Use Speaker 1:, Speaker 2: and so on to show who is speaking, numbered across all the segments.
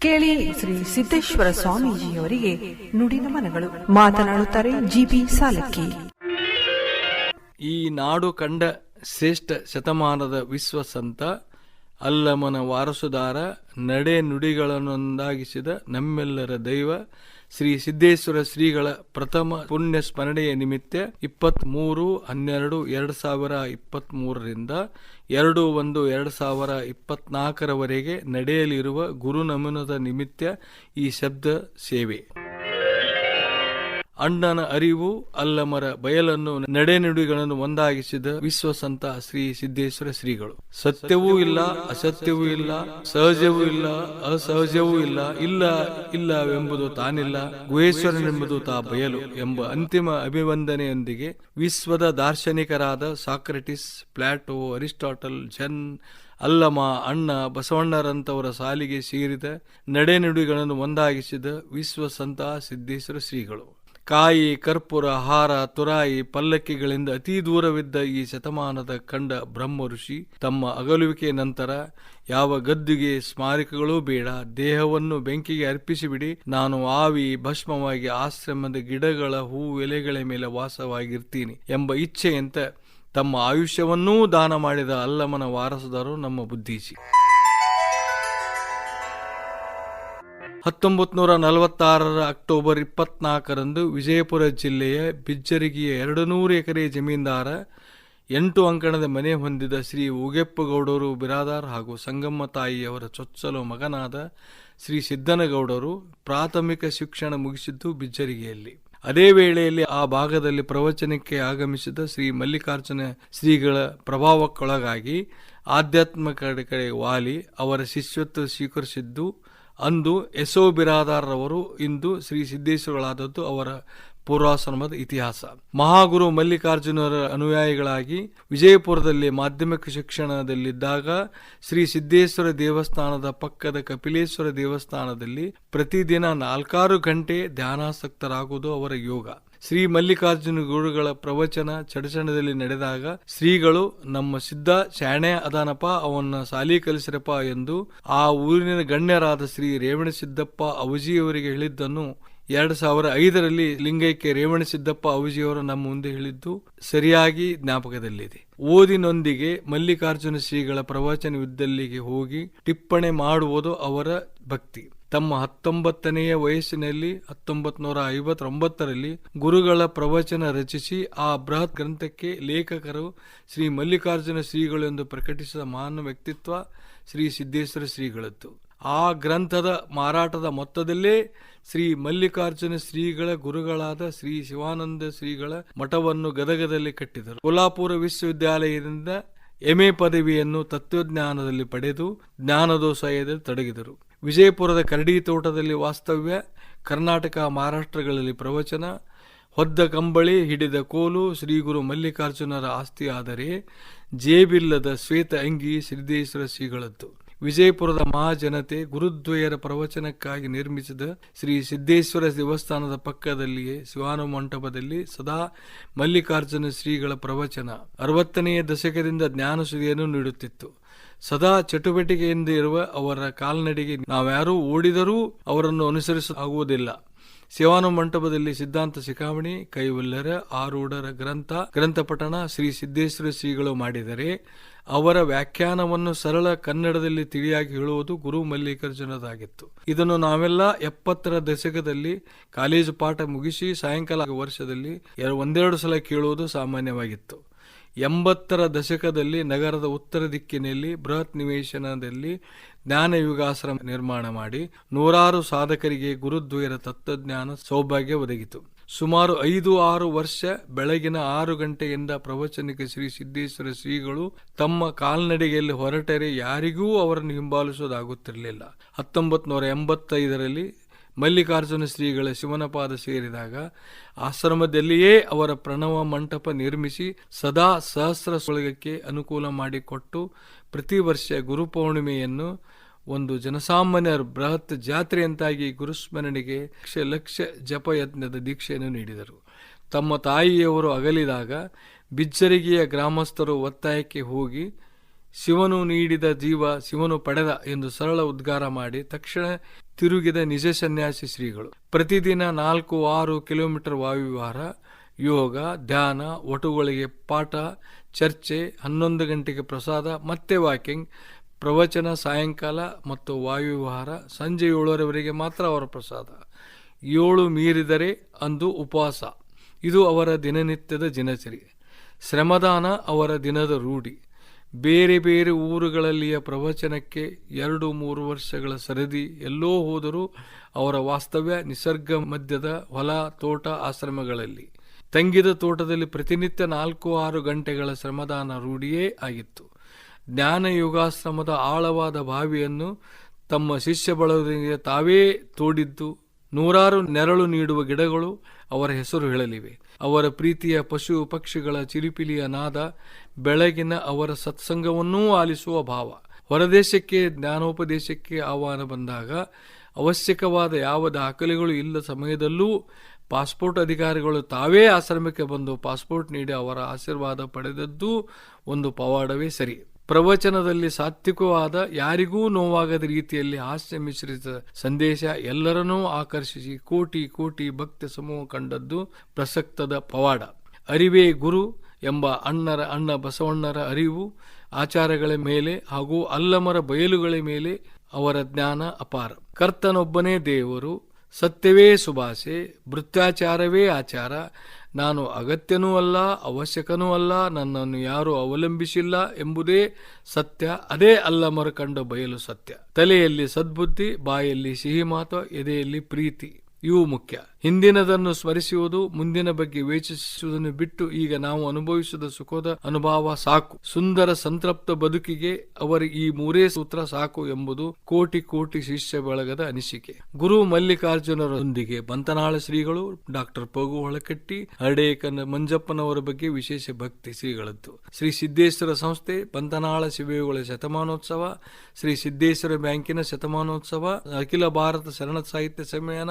Speaker 1: ಕೇಳಿ ಶ್ರೀ ಸಿದ್ದೇಶ್ವರ ಸ್ವಾಮೀಜಿಯವರಿಗೆ ನುಡಿನಮನಗಳು ಮಾತನಾಡುತ್ತಾರೆ ಜಿಪಿ ಸಾಲಕ್ಕಿ.
Speaker 2: ಈ ನಾಡು ಕಂಡ ಶ್ರೇಷ್ಠ ಶತಮಾನದ ವಿಶ್ವಸಂತ ಅಲ್ಲಮನ ವಾರಸುದಾರ, ನಡೆ ನುಡಿಗಳನ್ನೊಂದಾಗಿಸಿದ ನಮ್ಮೆಲ್ಲರ ದೈವ, ಶ್ರೀ ಸಿದ್ದೇಶ್ವರ ಶ್ರೀಗಳ ಪ್ರಥಮ ಪುಣ್ಯ ಸ್ಮರಣೆಯ ನಿಮಿತ್ತ ಇಪ್ಪತ್ತ್ ಮೂರು ಹನ್ನೆರಡು ಎರಡು ಸಾವಿರ ಇಪ್ಪತ್ತ್ ಮೂರರಿಂದ ಎರಡು ಒಂದು ಎರಡು ಸಾವಿರ ಇಪ್ಪತ್ನಾಲ್ಕರವರೆಗೆ ನಡೆಯಲಿರುವ ಗುರು ನಮನದ ನಿಮಿತ್ತ ಈ ಶಬ್ದ ಸೇವೆ. ಅಣ್ಣನ ಅರಿವು, ಅಲ್ಲಮರ ಬಯಲನ್ನು, ನಡೆನುಡಿಗಳನ್ನು ಒಂದಾಗಿಸಿದ ವಿಶ್ವಸಂತ ಶ್ರೀ ಸಿದ್ದೇಶ್ವರ ಶ್ರೀಗಳು. ಸತ್ಯವೂ ಇಲ್ಲ, ಅಸತ್ಯವೂ ಇಲ್ಲ, ಸಹಜವೂ ಇಲ್ಲ, ಅಸಹಜವೂ ಇಲ್ಲ ಇಲ್ಲ, ಇಲ್ಲವೆಂಬುದು ತಾನಿಲ್ಲ, ಗುಹೇಶ್ವರನೆಂಬುದು ತಾ ಬಯಲು ಎಂಬ ಅಂತಿಮ ಅಭಿವಂದನೆಯೊಂದಿಗೆ ವಿಶ್ವದ ದಾರ್ಶನಿಕರಾದ ಸಾಕ್ರೆಟಿಸ್, ಪ್ಲಾಟೋ, ಅರಿಸ್ಟಾಟಲ್, ಜನ್, ಅಲ್ಲಮ, ಅಣ್ಣ ಬಸವಣ್ಣರಂತವರ ಸಾಲಿಗೆ ಸೇರಿದ ನಡೆನುಡಿಗಳನ್ನು ಒಂದಾಗಿಸಿದ ವಿಶ್ವಸಂತ ಸಿದ್ದೇಶ್ವರ ಶ್ರೀಗಳು. ಕಾಯಿ, ಕರ್ಪೂರ, ಹಾರ, ತುರಾಯಿ, ಪಲ್ಲಕ್ಕಿಗಳಿಂದ ಅತಿ ದೂರವಿದ್ದ ಈ ಶತಮಾನದ ಕಂಡ ಬ್ರಹ್ಮ ಋಷಿ ತಮ್ಮ ಅಗಲುವಿಕೆ ನಂತರ ಯಾವ ಗದ್ದುಗೆ ಸ್ಮಾರಕಗಳೂ ಬೇಡ, ದೇಹವನ್ನು ಬೆಂಕಿಗೆ ಅರ್ಪಿಸಿಬಿಡಿ, ನಾನು ಆವಿ ಭಸ್ಮವಾಗಿ ಆಶ್ರಮದ ಗಿಡಗಳ ಹೂ ಎಲೆಗಳ ಮೇಲೆ ವಾಸವಾಗಿರ್ತೀನಿ ಎಂಬ ಇಚ್ಛೆಯಂತೆ ತಮ್ಮ ಆಯುಷ್ಯವನ್ನೂ ದಾನ ಮಾಡಿದ ಅಲ್ಲಮನ ವಾರಸುದಾರರು ನಮ್ಮ ಬುದ್ಧೀಜಿ. ಹತ್ತೊಂಬತ್ತು ನೂರ ನಲವತ್ತಾರರ ಅಕ್ಟೋಬರ್ ಇಪ್ಪತ್ನಾಲ್ಕರಂದು ವಿಜಯಪುರ ಜಿಲ್ಲೆಯ ಬಿಜ್ಜರಿಗಿಯ ಎರಡು ನೂರು ಎಕರೆ ಜಮೀನ್ದಾರ, ಎಂಟು ಅಂಕಣದ ಮನೆ ಹೊಂದಿದ ಶ್ರೀ ಉಗೆಪ್ಪಗೌಡರು ಬಿರಾದಾರ್ ಹಾಗೂ ಸಂಗಮ್ಮ ತಾಯಿಯವರ ಚೊಚ್ಚಲು ಮಗನಾದ ಶ್ರೀ ಸಿದ್ದನಗೌಡರು ಪ್ರಾಥಮಿಕ ಶಿಕ್ಷಣ ಮುಗಿಸಿದ್ದು ಬಿಜ್ಜರಿಗೆಯಲ್ಲಿ. ಅದೇ ವೇಳೆಯಲ್ಲಿ ಆ ಭಾಗದಲ್ಲಿ ಪ್ರವಚನಕ್ಕೆ ಆಗಮಿಸಿದ ಶ್ರೀ ಮಲ್ಲಿಕಾರ್ಜುನ ಶ್ರೀಗಳ ಪ್ರಭಾವಕ್ಕೊಳಗಾಗಿ ಆಧ್ಯಾತ್ಮ ಕಡೆ ಕಡೆ ವಾಲಿ ಅವರ ಶಿಷ್ಯತ್ವ ಸ್ವೀಕರಿಸಿದ್ದು ಅಂದು ಎಸೋ ಬಿರಾದಾರರವರು ಇಂದು ಶ್ರೀ ಸಿದ್ದೇಶ್ವರಗಳಾದದ್ದು ಅವರ ಪೂರ್ವಾಶ್ರಮದ ಇತಿಹಾಸ. ಮಹಾಗುರು ಮಲ್ಲಿಕಾರ್ಜುನರ ಅನುಯಾಯಿಗಳಾಗಿ ವಿಜಯಪುರದಲ್ಲಿ ಮಾಧ್ಯಮಿಕ ಶಿಕ್ಷಣದಲ್ಲಿದ್ದಾಗ ಶ್ರೀ ಸಿದ್ದೇಶ್ವರ ದೇವಸ್ಥಾನದ ಪಕ್ಕದ ಕಪಿಲೇಶ್ವರ ದೇವಸ್ಥಾನದಲ್ಲಿ ಪ್ರತಿದಿನ ನಾಲ್ಕಾರು ಗಂಟೆ ಧ್ಯಾನಾಸಕ್ತರಾಗುವುದು ಅವರ ಯೋಗ. ಶ್ರೀ ಮಲ್ಲಿಕಾರ್ಜುನ ಗುರುಗಳ ಪ್ರವಚನ ಚಡಚಣದಲ್ಲಿ ನಡೆದಾಗ ಶ್ರೀಗಳು ನಮ್ಮ ಸಿದ್ಧ ಶಾಣೆ ಅದಾನಪ್ಪ, ಅವನ್ನ ಸಾಲಿ ಕಲಿಸಿರಪ್ಪ ಎಂದು ಆ ಊರಿನ ಗಣ್ಯರಾದ ಶ್ರೀ ರೇವಣಸಿದ್ದಪ್ಪ ಅವಜಿಯವರಿಗೆ ಹೇಳಿದ್ದನ್ನು ಎರಡು ಸಾವಿರ ಐದರಲ್ಲಿ ಲಿಂಗೈಕ್ಯ ರೇವಣಸಿದ್ದಪ್ಪ ಅವಜಿಯವರು ನಮ್ಮ ಮುಂದೆ ಹೇಳಿದ್ದು ಸರಿಯಾಗಿ ಜ್ಞಾಪಕದಲ್ಲಿದೆ. ಓದಿನೊಂದಿಗೆ ಮಲ್ಲಿಕಾರ್ಜುನ ಶ್ರೀಗಳ ಪ್ರವಚನವಿದ್ದಲ್ಲಿಗೆ ಹೋಗಿ ಟಿಪ್ಪಣಿ ಮಾಡುವುದು ಅವರ ಭಕ್ತಿ. ತಮ್ಮ ಹತ್ತೊಂಬತ್ತನೆಯ ವಯಸ್ಸಿನಲ್ಲಿ ಹತ್ತೊಂಬತ್ತು ನೂರ ಐವತ್ತೊಂಬತ್ತರಲ್ಲಿ ಗುರುಗಳ ಪ್ರವಚನ ರಚಿಸಿ ಆ ಬೃಹತ್ ಗ್ರಂಥಕ್ಕೆ ಲೇಖಕರು ಶ್ರೀ ಮಲ್ಲಿಕಾರ್ಜುನ ಶ್ರೀಗಳು ಎಂದು ಪ್ರಕಟಿಸಿದ ಮಹಾನ್ ವ್ಯಕ್ತಿತ್ವ ಶ್ರೀ ಸಿದ್ದೇಶ್ವರ ಶ್ರೀಗಳದ್ದು. ಆ ಗ್ರಂಥದ ಮಾರಾಟದ ಮೊತ್ತದಲ್ಲೇ ಶ್ರೀ ಮಲ್ಲಿಕಾರ್ಜುನ ಶ್ರೀಗಳ ಗುರುಗಳಾದ ಶ್ರೀ ಶಿವಾನಂದ ಶ್ರೀಗಳ ಮಠವನ್ನು ಗದಗದಲ್ಲಿ ಕಟ್ಟಿದರು. ಕೊಲ್ಲಾಪುರ ವಿಶ್ವವಿದ್ಯಾಲಯದಿಂದ ಎಂಎ ಪದವಿಯನ್ನು ತತ್ವಜ್ಞಾನದಲ್ಲಿ ಪಡೆದು ಜ್ಞಾನದೋಸಾಯದಲ್ಲಿ ತೊಡಗಿದರು. ವಿಜಯಪುರದ ಕರಡಿ ತೋಟದಲ್ಲಿ ವಾಸ್ತವ್ಯ, ಕರ್ನಾಟಕ ಮಹಾರಾಷ್ಟ್ರಗಳಲ್ಲಿ ಪ್ರವಚನ, ಹೊದ್ದ ಕಂಬಳಿ, ಹಿಡಿದ ಕೋಲು ಶ್ರೀಗುರು ಮಲ್ಲಿಕಾರ್ಜುನರ ಆಸ್ತಿಯಾದರೆ ಜೇಬಿಲ್ಲದ ಶ್ವೇತ ಅಂಗಿ ಸಿದ್ದೇಶ್ವರ ಶ್ರೀಗಳದ್ದು. ವಿಜಯಪುರದ ಮಹಾಜನತೆ ಗುರುದ್ವಯರ ಪ್ರವಚನಕ್ಕಾಗಿ ನಿರ್ಮಿಸಿದ ಶ್ರೀ ಸಿದ್ದೇಶ್ವರ ದೇವಸ್ಥಾನದ ಪಕ್ಕದಲ್ಲಿಯೇ ಶಿವಾನು ಮಂಟಪದಲ್ಲಿ ಸದಾ ಮಲ್ಲಿಕಾರ್ಜುನ ಶ್ರೀಗಳ ಪ್ರವಚನ ಅರವತ್ತನೆಯ ದಶಕದಿಂದ ಜ್ಞಾನಸುದಿಯನ್ನು ನೀಡುತ್ತಿತ್ತು. ಸದಾ ಚಟುವಟಿಕೆಯಿಂದ ಇರುವ ಅವರ ಕಾಲ್ನಡಿಗೆ ನಾವ್ಯಾರೂ ಓಡಿದರೂ ಅವರನ್ನು ಅನುಸರಿಸಲಾಗುವುದಿಲ್ಲ ಶಿವಾನು ಮಂಟಪದಲ್ಲಿ ಸಿದ್ಧಾಂತ ಶಿಖಾವಣಿ ಕೈವಲ್ಲರ, ಆರೂಢರ ಗ್ರಂಥ, ಗ್ರಂಥಪಠಣ ಶ್ರೀ ಸಿದ್ದೇಶ್ವರ ಶ್ರೀಗಳು ಮಾಡಿದರೆ ಅವರ ವ್ಯಾಖ್ಯಾನವನ್ನು ಸರಳ ಕನ್ನಡದಲ್ಲಿ ತಿಳಿಯಾಗಿ ಹೇಳುವುದು ಗುರು ಮಲ್ಲಿಕಾರ್ಜುನದಾಗಿತ್ತು. ಇದನ್ನು ನಾವೆಲ್ಲ ಎಪ್ಪತ್ತರ ದಶಕದಲ್ಲಿ ಕಾಲೇಜು ಪಾಠ ಮುಗಿಸಿ ಸಾಯಂಕಾಲ ವರ್ಷದಲ್ಲಿ ಒಂದೆರಡು ಸಲ ಕೇಳುವುದು ಸಾಮಾನ್ಯವಾಗಿತ್ತು. ಎಂಬತ್ತರ ದಶಕದಲ್ಲಿ ನಗರದ ಉತ್ತರ ದಿಕ್ಕಿನಲ್ಲಿ ಬೃಹತ್ ನಿವೇಶನದಲ್ಲಿ ಜ್ಞಾನಯುಗಾಶ್ರಮ ನಿರ್ಮಾಣ ಮಾಡಿ ನೂರಾರು ಸಾಧಕರಿಗೆ ಗುರುದ್ವಯರ ತತ್ವಜ್ಞಾನ ಸೌಭಾಗ್ಯ ಒದಗಿತು. ಸುಮಾರು ಐದು ಆರು ವರ್ಷ ಬೆಳಗಿನ ಆರು ಗಂಟೆಯಿಂದ ಪ್ರವಚನಕ್ಕೆ ಶ್ರೀ ಸಿದ್ದೇಶ್ವರ ಶ್ರೀಗಳು ತಮ್ಮ ಕಾಲ್ನಡಿಗೆಯಲ್ಲಿ ಹೊರಟರೆ ಯಾರಿಗೂ ಅವರನ್ನು ಹಿಂಬಾಲಿಸೋದಾಗುತ್ತಿರಲಿಲ್ಲ. ಹತ್ತೊಂಬತ್ತು ನೂರ ಎಂಬತ್ತೈದರಲ್ಲಿ ಮಲ್ಲಿಕಾರ್ಜುನ ಶ್ರೀಗಳ ಶಿವನಪಾದ ಸೇರಿದಾಗ ಆಶ್ರಮದಲ್ಲಿಯೇ ಅವರ ಪ್ರಣವ ಮಂಟಪ ನಿರ್ಮಿಸಿ ಸದಾ ಸಹಸ್ರ ಸೊಳಗಕ್ಕೆ ಅನುಕೂಲ ಮಾಡಿಕೊಟ್ಟು ಪ್ರತಿ ವರ್ಷ ಗುರುಪೌರ್ಣಿಮೆಯನ್ನು ಒಂದು ಜನಸಾಮಾನ್ಯರ ಬೃಹತ್ ಜಾತ್ರೆಯಂತಾಗಿ ಗುರುಸ್ಮರಣೆಗೆ ಲಕ್ಷ ಲಕ್ಷ ಜಪಯತ್ನದ ದೀಕ್ಷೆಯನ್ನು ನೀಡಿದರು. ತಮ್ಮ ತಾಯಿಯವರು ಅಗಲಿದಾಗ ಬಿಜ್ಜರಿಗೆಯ ಗ್ರಾಮಸ್ಥರು ಒತ್ತಾಯಕ್ಕೆ ಹೋಗಿ, ಶಿವನು ನೀಡಿದ ಜೀವ ಶಿವನು ಪಡೆದ ಎಂದು ಸರಳ ಉದ್ಗಾರ ಮಾಡಿ ತಕ್ಷಣ ತಿರುಗಿದ ನಿಜ ಸನ್ಯಾಸಿ ಶ್ರೀಗಳು. ಪ್ರತಿದಿನ ನಾಲ್ಕು ಆರು ಕಿಲೋಮೀಟರ್ ವಾಯುವಿಹಾರ, ಯೋಗ, ಧ್ಯಾನ, ಒಟುಗಳಿಗೆ ಪಾಠ, ಚರ್ಚೆ, ಹನ್ನೊಂದು ಗಂಟೆಗೆ ಪ್ರಸಾದ, ಮತ್ತೆ ವಾಕಿಂಗ್ ಪ್ರವಚನ, ಸಾಯಂಕಾಲ ಮತ್ತು ವಾಯುವಿಹಾರ ಸಂಜೆ ಏಳರವರೆಗೆ ಮಾತ್ರ ಅವರ ಪ್ರಸಾದ. ಏಳು ಮೀರಿದರೆ ಅಂದು ಉಪವಾಸ. ಇದು ಅವರ ದಿನನಿತ್ಯದ ದಿನಚರಿ. ಶ್ರಮದಾನ ಅವರ ದಿನದ ರೂಢಿ. ಬೇರೆ ಬೇರೆ ಊರುಗಳಲ್ಲಿಯ ಪ್ರವಚನಕ್ಕೆ ಎರಡು ಮೂರು ವರ್ಷಗಳ ಸರದಿ ಎಲ್ಲೋ ಹೋದರೂ ಅವರ ವಾಸ್ತವ್ಯ ನಿಸರ್ಗ ಮಧ್ಯದ ಹೊಲ, ತೋಟ, ಆಶ್ರಮಗಳಲ್ಲಿ. ತಂಗಿದ ತೋಟದಲ್ಲಿ ಪ್ರತಿನಿತ್ಯ ನಾಲ್ಕು ಆರು ಗಂಟೆಗಳ ಶ್ರಮದಾನ ರೂಢಿಯೇ ಆಗಿತ್ತು. ಜ್ಞಾನ ಯೋಗಾಶ್ರಮದ ಆಳವಾದ ಬಾವಿಯನ್ನು ತಮ್ಮ ಶಿಷ್ಯ ಬಳಗರಿಗೆ ತಾವೇ ತೋಡಿದ್ದು ನೂರಾರು ನೆರಳು ನೀಡುವ ಗಿಡಗಳು ಅವರ ಹೆಸರು ಹೇಳಲಿವೆ. ಅವರ ಪ್ರೀತಿಯ ಪಶು ಪಕ್ಷಿಗಳ ಚಿರಿಪಿಲಿಯ ನಾದ ಬೆಳಗಿನ ಅವರ ಸತ್ಸಂಗವನ್ನೂ ಆಲಿಸುವ ಭಾವ. ಹೊರದೇಶಕ್ಕೆ, ಜ್ಞಾನೋಪದೇಶಕ್ಕೆ ಆಹ್ವಾನ ಬಂದಾಗ ಅವಶ್ಯಕವಾದ ಯಾವ ದಾಖಲೆಗಳು ಇಲ್ಲ ಸಮಯದಲ್ಲೂ ಪಾಸ್ಪೋರ್ಟ್ ಅಧಿಕಾರಿಗಳು ತಾವೇ ಆಶ್ರಮಕ್ಕೆ ಬಂದು ಪಾಸ್ಪೋರ್ಟ್ ನೀಡಿ ಅವರ ಆಶೀರ್ವಾದ ಪಡೆದದ್ದು ಒಂದು ಪವಾಡವೇ ಸರಿ. ಪ್ರವಚನದಲ್ಲಿ ಸಾತ್ವಿಕವಾದ ಯಾರಿಗೂ ನೋವಾಗದ ರೀತಿಯಲ್ಲಿ ಹಾಸ್ಯ ಮಿಶ್ರಿತ ಸಂದೇಶ ಎಲ್ಲರನ್ನೂ ಆಕರ್ಷಿಸಿ ಕೋಟಿ ಕೋಟಿ ಭಕ್ತ ಸಮೂಹ ಕಂಡದ್ದು ಪ್ರಸಕ್ತದ ಪವಾಡ. ಅರಿವೇ ಗುರು ಎಂಬ ಅಣ್ಣರ ಅಣ್ಣ ಬಸವಣ್ಣರ ಅರಿವು ಆಚಾರಗಳ ಮೇಲೆ ಹಾಗೂ ಅಲ್ಲಮರ ಬಯಲುಗಳ ಮೇಲೆ ಅವರ ಜ್ಞಾನ ಅಪಾರ. ಕರ್ತನೊಬ್ಬನೇ ದೇವರು, ಸತ್ಯವೇ ಸುಭಾಷೆ ಭೃತ್ಯಾಚಾರವೇ ಆಚಾರ ನಾನು ಅಗತ್ಯನೂ ಅಲ್ಲ, ಅವಶ್ಯಕನೂ ಅಲ್ಲ, ನನ್ನನ್ನು ಯಾರೂ ಅವಲಂಬಿಸಿಲ್ಲ ಎಂಬುದೇ ಸತ್ಯ. ಅದೇ ಅಲ್ಲ ಕಂಡ ಬಯಲು ಸತ್ಯ. ತಲೆಯಲ್ಲಿ ಸದ್ಬುದ್ಧಿ, ಬಾಯಲ್ಲಿ ಸಿಹಿ ಮಾತು ಎದೆಯಲ್ಲಿ ಪ್ರೀತಿ. ಇವು ಮುಖ್ಯ. ಹಿಂದಿನದನ್ನು ಸ್ಮರಿಸುವುದು, ಮುಂದಿನ ಬಗ್ಗೆ ವೇಚಿಸುವುದನ್ನು ಬಿಟ್ಟು ಈಗ ನಾವು ಅನುಭವಿಸಿದ ಸುಖದ ಅನುಭವ ಸಾಕು. ಸುಂದರ ಸಂತೃಪ್ತ ಬದುಕಿಗೆ ಅವರ ಈ ಮೂರೇ ಸೂತ್ರ ಸಾಕು ಎಂಬುದು ಕೋಟಿ ಕೋಟಿ ಶಿಷ್ಯ ಬಳಗದ ಅನಿಸಿಕೆ. ಗುರು ಮಲ್ಲಿಕಾರ್ಜುನರೊಂದಿಗೆ ಬಂತನಾಳ ಶ್ರೀಗಳು ಡಾಕ್ಟರ್ ಪಗು ಹೊಳಕಟ್ಟಿ, ಹರಡೇಕನ ಮಂಜಪ್ಪನವರ ಬಗ್ಗೆ ವಿಶೇಷ ಭಕ್ತಿ ಶ್ರೀಗಳದ್ದು. ಶ್ರೀ ಸಿದ್ದೇಶ್ವರ ಸಂಸ್ಥೆ, ಬಂತನಾಳ ಶಿವೆಗಳ ಶತಮಾನೋತ್ಸವ, ಶ್ರೀ ಸಿದ್ದೇಶ್ವರ ಬ್ಯಾಂಕಿನ ಶತಮಾನೋತ್ಸವ, ಅಖಿಲ ಭಾರತ ಶರಣ ಸಾಹಿತ್ಯ ಸಮ್ಮೇಳನ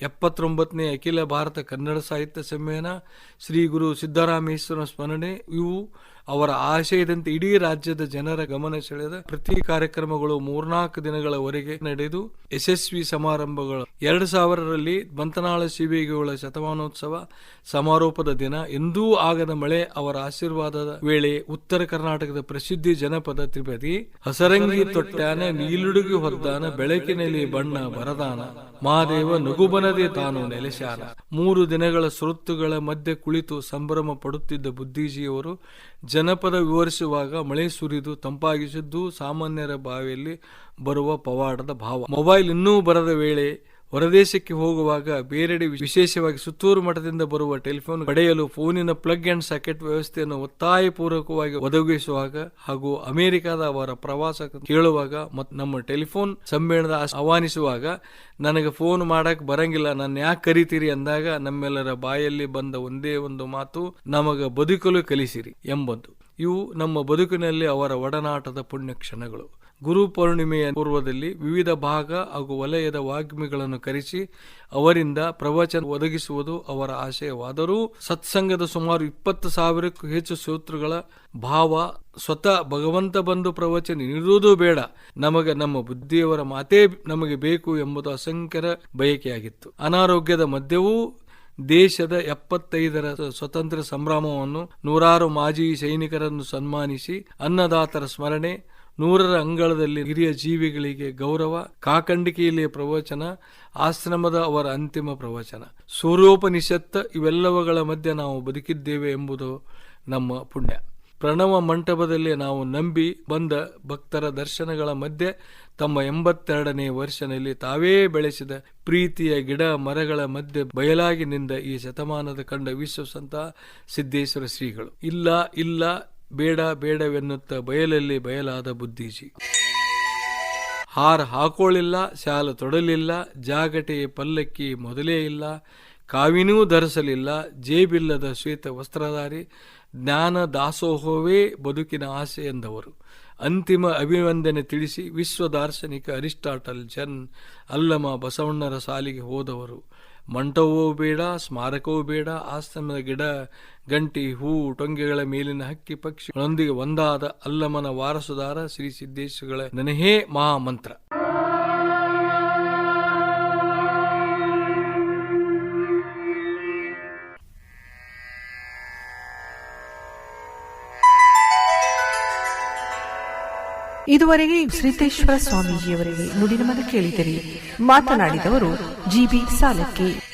Speaker 2: ಎಪ್ಪತ್ತೊಂಬತ್ತನೇ ಅಖಿಲ ಭಾರತ ಕನ್ನಡ ಸಾಹಿತ್ಯ ಸಮ್ಮೇಳನ ಶ್ರೀ ಗುರು ಸಿದ್ದರಾಮೇಶ್ವರ ಸ್ಮರಣೆ. ಇವು ಅವರ ಆಶಯದಂತೆ ಇಡೀ ರಾಜ್ಯದ ಜನರ ಗಮನ ಸೆಳೆದ ಪ್ರತಿ ಕಾರ್ಯಕ್ರಮಗಳು ಮೂರ್ನಾಲ್ಕು ದಿನಗಳವರೆಗೆ ನಡೆದು ಯಶಸ್ವಿ ಸಮಾರಂಭಗಳು. ಎರಡು ಸಾವಿರರಲ್ಲಿ ಬಂತನಾಳ ಶಿವೇಗಿಗಳ ಶತಮಾನೋತ್ಸವ ಸಮಾರೋಪದ ದಿನ. ಎಂದೂ ಆಗದ ಮಳೆ ಅವರ ಆಶೀರ್ವಾದದ ವೇಳೆ ಉತ್ತರ ಕರ್ನಾಟಕದ ಪ್ರಸಿದ್ಧಿ ಜನಪದ ತ್ರಿಪದಿ, ಹಸರಂಗಿ ತೊಟ್ಟಾನ ನೀಲುಡುಗಿ ಹೊದ್ದಾನ, ಬೆಳಕಿನಲ್ಲಿ ಬಣ್ಣ, ಬರದಾನ. ಮಹಾದೇವ ನಗುಬನದೆ ತಾನು ನೆಲೆಶಾನ. ಮೂರು ದಿನಗಳ ಸೃತ್ತುಗಳ ಮಧ್ಯೆ ಕುಳಿತು ಸಂಭ್ರಮ ಪಡುತ್ತಿದ್ದ ಬುದ್ಧಿಜಿಯವರು ಜನಪದ ವಿವರಿಸುವಾಗ ಮಳೆ ಸುರಿದು ತಂಪಾಗಿಸಿದ್ದು ಸಾಮಾನ್ಯರ ಬಾವಿಯಲ್ಲಿ ಬರುವ ಪವಾಡದ ಭಾವ. ಮೊಬೈಲ್ ಇನ್ನೂ ಬರದ ವೇಳೆ ಹೊರದೇಶಕ್ಕೆ ಹೋಗುವಾಗ ಬೇರೆಡೆ ವಿಶೇಷವಾಗಿ ಸುತ್ತೂರು ಮಠದಿಂದ ಬರುವ ಟೆಲಿಫೋನ್ ಪಡೆಯಲು ಫೋನಿನ ಪ್ಲಗ್ ಅಂಡ್ ಸಾಕೆಟ್ ವ್ಯವಸ್ಥೆಯನ್ನು ಒತ್ತಾಯಪೂರ್ವಕವಾಗಿ ಒದಗಿಸುವಾಗ ಹಾಗೂ ಅಮೆರಿಕದ ಅವರ ಪ್ರವಾಸ ಕೇಳುವಾಗ ಮತ್ತು ನಮ್ಮ ಟೆಲಿಫೋನ್ ಸಮ್ಮೇಳನದ ಆಹ್ವಾನಿಸುವಾಗ, ನನಗೆ ಫೋನ್ ಮಾಡಕ್ ಬರಂಗಿಲ್ಲ ನನ್ನ ಯಾಕೆ ಕರಿತೀರಿ ಅಂದಾಗ ನಮ್ಮೆಲ್ಲರ ಬಾಯಲ್ಲಿ ಬಂದ ಒಂದೇ ಒಂದು ಮಾತು, ನಮಗ ಬದುಕಲು ಕಲಿಸಿರಿ ಎಂಬುದು ಇವು ನಮ್ಮ ಬದುಕಿನಲ್ಲಿ ಅವರ ಒಡನಾಟದ ಪುಣ್ಯ ಕ್ಷಣಗಳು ಗುರು ಪೌರ್ಣಿಮೆಯ ಪೂರ್ವದಲ್ಲಿ ವಿವಿಧ ಭಾಗ ಹಾಗೂ ವಲಯದ ವಾಗ್ಮಿಗಳನ್ನು ಕರೆಸಿ ಅವರಿಂದ ಪ್ರವಚನ ಒದಗಿಸುವುದು ಅವರ ಆಶಯವಾದರೂ ಸತ್ಸಂಗದ ಸುಮಾರು ಇಪ್ಪತ್ತು ಸಾವಿರಕ್ಕೂ ಹೆಚ್ಚು ಸೂತ್ರಗಳ ಭಾವ ಸ್ವತಃ ಭಗವಂತ ಬಂದು ಪ್ರವಚನ ನೀಡುವುದೂ ಬೇಡ. ನಮಗೆ ನಮ್ಮ ಬುದ್ಧಿಯವರ ಮಾತೇ ನಮಗೆ ಬೇಕು ಎಂಬುದು ಅಸಂಖ್ಯರ ಬಯಕೆಯಾಗಿತ್ತು. ಅನಾರೋಗ್ಯದ ಮಧ್ಯವೂ ದೇಶದ ಎಪ್ಪತ್ತೈದರ ಸ್ವತಂತ್ರ ಸಂಭ್ರಮವನ್ನು ನೂರಾರು ಮಾಜಿ ಸೈನಿಕರನ್ನು ಸನ್ಮಾನಿಸಿ ಅನ್ನದಾತರ ಸ್ಮರಣೆ ನೂರರ ಅಂಗಳದಲ್ಲಿ ಹಿರಿಯ ಜೀವಿಗಳಿಗೆ ಗೌರವ ಕಾಕಂಡಿಕೆಯಲ್ಲಿ ಪ್ರವಚನ, ಆಶ್ರಮದ ಅವರ ಅಂತಿಮ ಪ್ರವಚನ. ಸ್ವರೂಪನಿಷತ್ತ ಇವೆಲ್ಲವುಗಳ ಮಧ್ಯೆ ನಾವು ಬದುಕಿದ್ದೇವೆ ಎಂಬುದು ನಮ್ಮ ಪುಣ್ಯ. ಪ್ರಣವ ಮಂಟಪದಲ್ಲಿ ನಾವು ನಂಬಿ ಬಂದ ಭಕ್ತರ ದರ್ಶನಗಳ ಮಧ್ಯೆ ತಮ್ಮ ಎಂಬತ್ತೆರಡನೇ ವರ್ಷನಲ್ಲಿ ತಾವೇ ಬೆಳೆಸಿದ ಪ್ರೀತಿಯ ಗಿಡ ಮರಗಳ ಮಧ್ಯೆ ಬಯಲಾಗಿ ನಿಂದ ಈ ಶತಮಾನದ ಕಂಡ ವಿಶ್ವಸಂತ ಸಿದ್ದೇಶ್ವರ ಶ್ರೀಗಳು. ಇಲ್ಲ ಇಲ್ಲ ಬೇಡ ಬೇಡವೆನ್ನುತ್ತ ಬಯಲಲ್ಲಿ ಬಯಲಾದ ಬುದ್ಧೀಜಿ. ಹಾರ ಹಾಕೋಳಿಲ್ಲ, ಶಾಲ ತೊಡಲಿಲ್ಲ ಜಾಗಟೆ ಪಲ್ಲಕ್ಕಿ ಮೊದಲೇ ಇಲ್ಲ, ಕಾವಿನೂ ಧರಿಸಲಿಲ್ಲ, ಜೇಬಿಲ್ಲದ ಶ್ವೇತ ವಸ್ತ್ರಧಾರಿ, ಜ್ಞಾನ ದಾಸೋಹವೇ ಬದುಕಿನ ಆಸೆ ಎಂದವರು. ಅಂತಿಮ ಅಭಿನಂದನೆ ತಿಳಿಸಿ ವಿಶ್ವ ದಾರ್ಶನಿಕ ಅರಿಸ್ಟಾಟಲ್ ಜನ್ ಅಲ್ಲಮ ಬಸವಣ್ಣರ ಸಾಲಿಗೆ ಹೋದವರು. ಮಂಟವೂ ಬೇಡ, ಸ್ಮಾರಕವೂ ಬೇಡ ಆಸ್ತಮದ ಗಿಡ, ಗಂಟಿ, ಹೂ, ಟೊಂಗೆಗಳ ಮೇಲಿನ ಹಕ್ಕಿ ಪಕ್ಷಿಗಳೊಂದಿಗೆ ಒಂದಾದ ಅಲ್ಲಮನ ವಾರಸುದಾರ ಶ್ರೀ ಸಿದ್ದೇಶ್ವರಗಳ ನನಹೇ ಮಹಾಮಂತ್ರ.
Speaker 1: ಇದುವರೆಗೆ ಸಿದ್ದೇಶ್ವರ ಸ್ವಾಮೀಜಿಯವರಿಗೆ ನುಡಿನಮನ ಕೇಳಿದರೆ. ಮಾತನಾಡಿದವರು ಜಿಬಿ ಸಾಲಕ್ಕಿ.